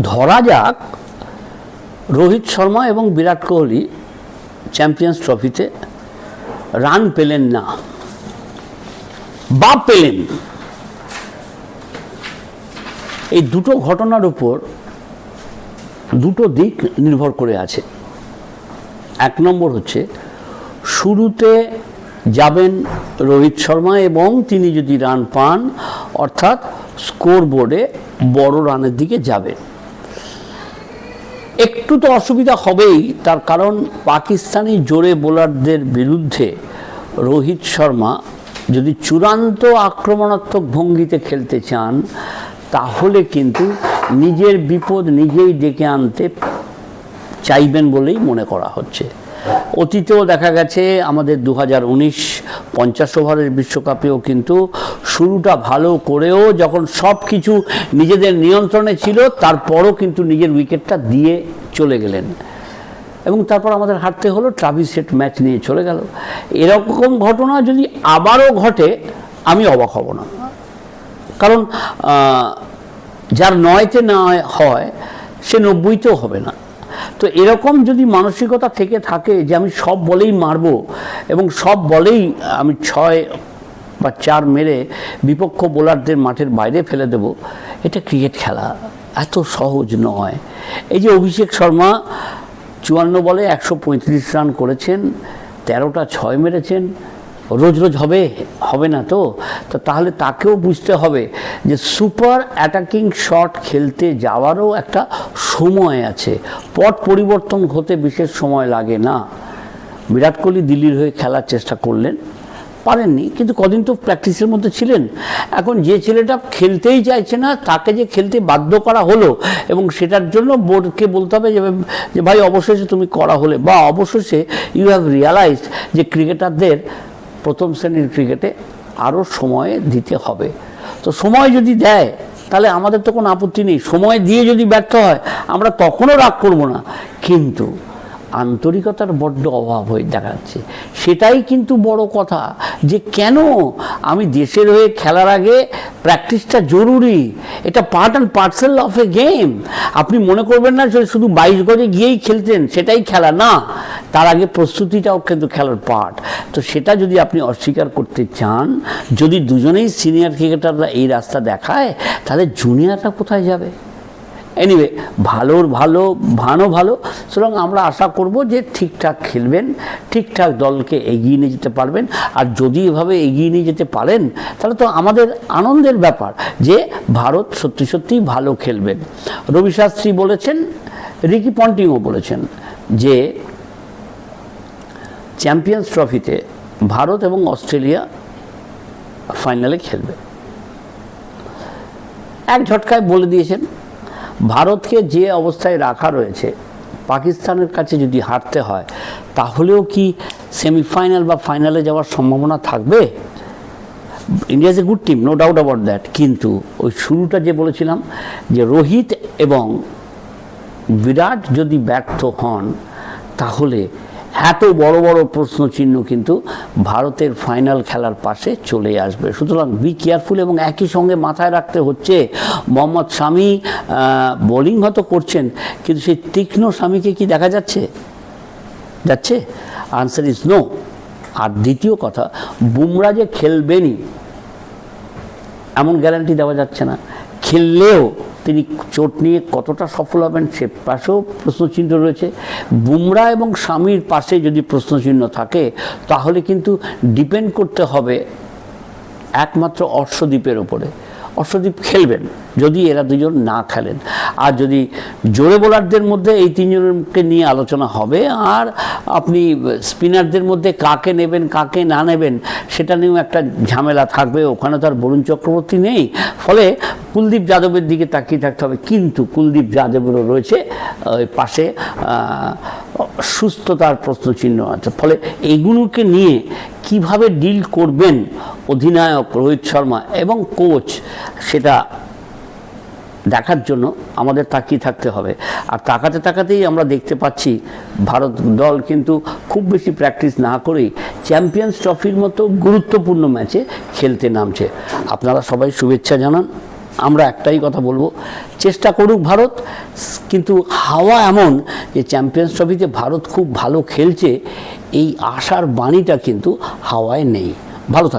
ধরা যাক, রোহিত শর্মা এবং বিরাট কোহলি চ্যাম্পিয়ন্স ট্রফিতে রান পেলেন না। বা পেলেন। এই দুটো ঘটনার উপর দুটো দিক নির্ভর করে আছে। এক নম্বর হচ্ছে, শুরুতে যাবেন রোহিত শর্মা এবং তিনি যদি রান পান, অর্থাৎ স্কোর বোর্ডে বড় রানের দিকে যাবেন। একটু তো অসুবিধা হবেই। তার কারণ পাকিস্তানি জোরে বোলারদের বিরুদ্ধে রোহিত শর্মা যদি চূড়ান্ত আক্রমণাত্মক ভঙ্গিতে খেলতে চান, তাহলে কিন্তু নিজের বিপদ নিজেই ডেকে আনতে চাইবেন বলেই মনে করা হচ্ছে। অতীতেও দেখা গেছে, আমাদের দু হাজার উনিশ পঞ্চাশ ওভারের বিশ্বকাপেও কিন্তু শুরুটা ভালো করেও যখন সব কিছু নিজেদের নিয়ন্ত্রণে ছিল, তারপরও কিন্তু নিজের উইকেটটা দিয়ে চলে গেলেন। এবং তারপর আমাদের হারতে হলো ট্রাভিস সেট ম্যাচ নিয়ে চলে গেল। এরকম ঘটনা যদি আবারও ঘটে, আমি অবাক হব না। কারণ যার নয়তে না হয়, সে নব্বইতেও হবে না। তো এরকম যদি মানসিকতা থেকে থাকে যে আমি সব বলেই মারবো, এবং সব বলেই আমি ছয় বা চার মেরে বিপক্ষ বোলারদের মাঠের বাইরে ফেলে দেব, এটা ক্রিকেট খেলা। এত সহজ নয়। এই যে অভিষেক শর্মা চুয়ান্ন বলে একশো পঁয়ত্রিশ রান করেছেন, তেরোটা ছয় মেরেছেন, রোজ রোজ হবে হবে না তো? তো তাহলে তাকেও বুঝতে হবে যে সুপার অ্যাটাকিং শট খেলতে যাওয়ারও একটা সময় আছে। পট পরিবর্তন হতে বিশেষ সময় লাগে না। বিরাট কোহলি দিল্লির হয়ে খেলার চেষ্টা করলেন। পারেননি, কিন্তু কদিন তো প্র্যাকটিসের মধ্যে ছিলেন। এখন যে ছেলেটা খেলতেই চাইছে না, তাকে যে খেলতে বাধ্য করা হলো, এবং সেটার জন্য বোর্ডকে বলতে হবে যে ভাই, অবশেষে তুমি করা হলে, বা অবশেষে ইউ হ্যাভ রিয়ালাইজ যে ক্রিকেটারদের প্রথম শ্রেণির ক্রিকেটে আরও সময় দিতে হবে। তো সময় যদি দেয়, তাহলে আমাদের তো কোনো আপত্তি নেই। সময় দিয়ে যদি ব্যর্থ হয়, আমরা তখনও রাগ করব না। কিন্তু আন্তরিকতার বড্ড অভাব হয়ে দেখাচ্ছে। সেটাই কিন্তু বড় কথা যে কেন আমি দেশের হয়ে খেলার আগে প্র্যাকটিসটা জরুরি? এটা part and parcel of a game আপনি মনে করবেন না যে শুধু বাইশ গজে গিয়েই খেলতেন, সেটাই খেলা না। তার আগে প্রস্তুতিটাও কিন্তু খেলার পার্ট তো সেটা যদি আপনি অস্বীকার করতে চান, যদি দুজনেই সিনিয়র ক্রিকেটাররা এই রাস্তা দেখায়, তাহলে জুনিয়ররা কোথায় যাবে? এনিওয়ে ভালোর ভালো ভানো ভালো। সুতরাং আমরা আশা করব যে ঠিকঠাক খেলবেন, ঠিকঠাক দলকে এগিয়ে নিয়ে যেতে পারবেন। আর যদি এভাবে এগিয়ে নিয়ে যেতে পারেন, তাহলে তো আমাদের আনন্দের ব্যাপার যে ভারত সত্যি সত্যি ভালো খেলবেন রবি শাস্ত্রী বলেছেন, রিকি পন্টিংও বলেছেন যে চ্যাম্পিয়ন্স ট্রফিতে ভারত এবং অস্ট্রেলিয়া ফাইনালে খেলবে। এক ঝটকায় বলে দিয়েছেন ভারতকে যে অবস্থায় রাখা রয়েছে, পাকিস্তানের কাছে যদি হারতে হয়, তাহলেও কি সেমিফাইনাল বা ফাইনালে যাওয়ার সম্ভাবনা থাকবে? India is a good team no doubt about that কিন্তু ওই শুরুটা যে বলেছিলাম, যে রোহিত এবং বিরাট যদি ব্যর্থ হন, তাহলে এত বড় বড় প্রশ্ন চিহ্ন কিন্তু ভারতের ফাইনাল খেলার পাশে চলে আসবে। সুতরাং বি কেয়ারফুল এবং একই সঙ্গে মাথায় রাখতে হচ্ছে, মোহাম্মদ স্বামী বোলিং হয়তো করছেন, কিন্তু সেই তীক্ষ্ণ স্বামীকে কি দেখা যাচ্ছে? যাচ্ছে? আনসার ইজ নো আর দ্বিতীয় কথা, বুমরা যে খেলবেনই, এমন গ্যারান্টি দেওয়া যাচ্ছে না। খেললেও তিনি চোট নিয়ে কতটা সফল হবেন সে পাশেও প্রশ্নচিহ্ন রয়েছে। বুমরা এবং স্বামীর পাশে যদি প্রশ্নচিহ্ন থাকে, তাহলে কিন্তু ডিপেন্ড করতে হবে একমাত্র অর্শদ্বীপের ওপরে অর্শদ্বীপ খেলবেন, যদি এরা দুজন না খেলেন। আর যদি জোরে বোলারদের মধ্যে এই তিনজনকে নিয়ে আলোচনা হবে, আর আপনি স্পিনারদের মধ্যে কাকে নেবেন, কাকে না নেবেন, সেটা নিয়েও একটা ঝামেলা থাকবে। ওখানে তো আর বরুণ চক্রবর্তী নেই। ফলে কুলদীপ যাদবের দিকে তাকিয়ে থাকতে হবে। কিন্তু কুলদীপ যাদবেরও রয়েছে ওই পাশে সুস্থতার প্রশ্নচিহ্ন আছে। ফলে এইগুলোকে নিয়ে কীভাবে ডিল করবেন অধিনায়ক রোহিত শর্মা এবং কোচ সেটা দেখার জন্য আমাদের তাকিয়ে থাকতে হবে। আর তাকাতে তাকাতেই আমরা দেখতে পাচ্ছি ভারত দল কিন্তু খুব বেশি প্র্যাকটিস না করেই চ্যাম্পিয়ন্স ট্রফির মতো গুরুত্বপূর্ণ ম্যাচে খেলতে নামছে। আপনারা সবাই শুভেচ্ছা জানান। আমরা একটাই কথা বলব, চেষ্টা করুক ভারত, কিন্তু হাওয়া এমন যে চ্যাম্পিয়ন্স ট্রফিতে ভারত খুব ভালো খেলছে এই আশার বাণীটা কিন্তু হাওয়ায় নেই। ভালো থাক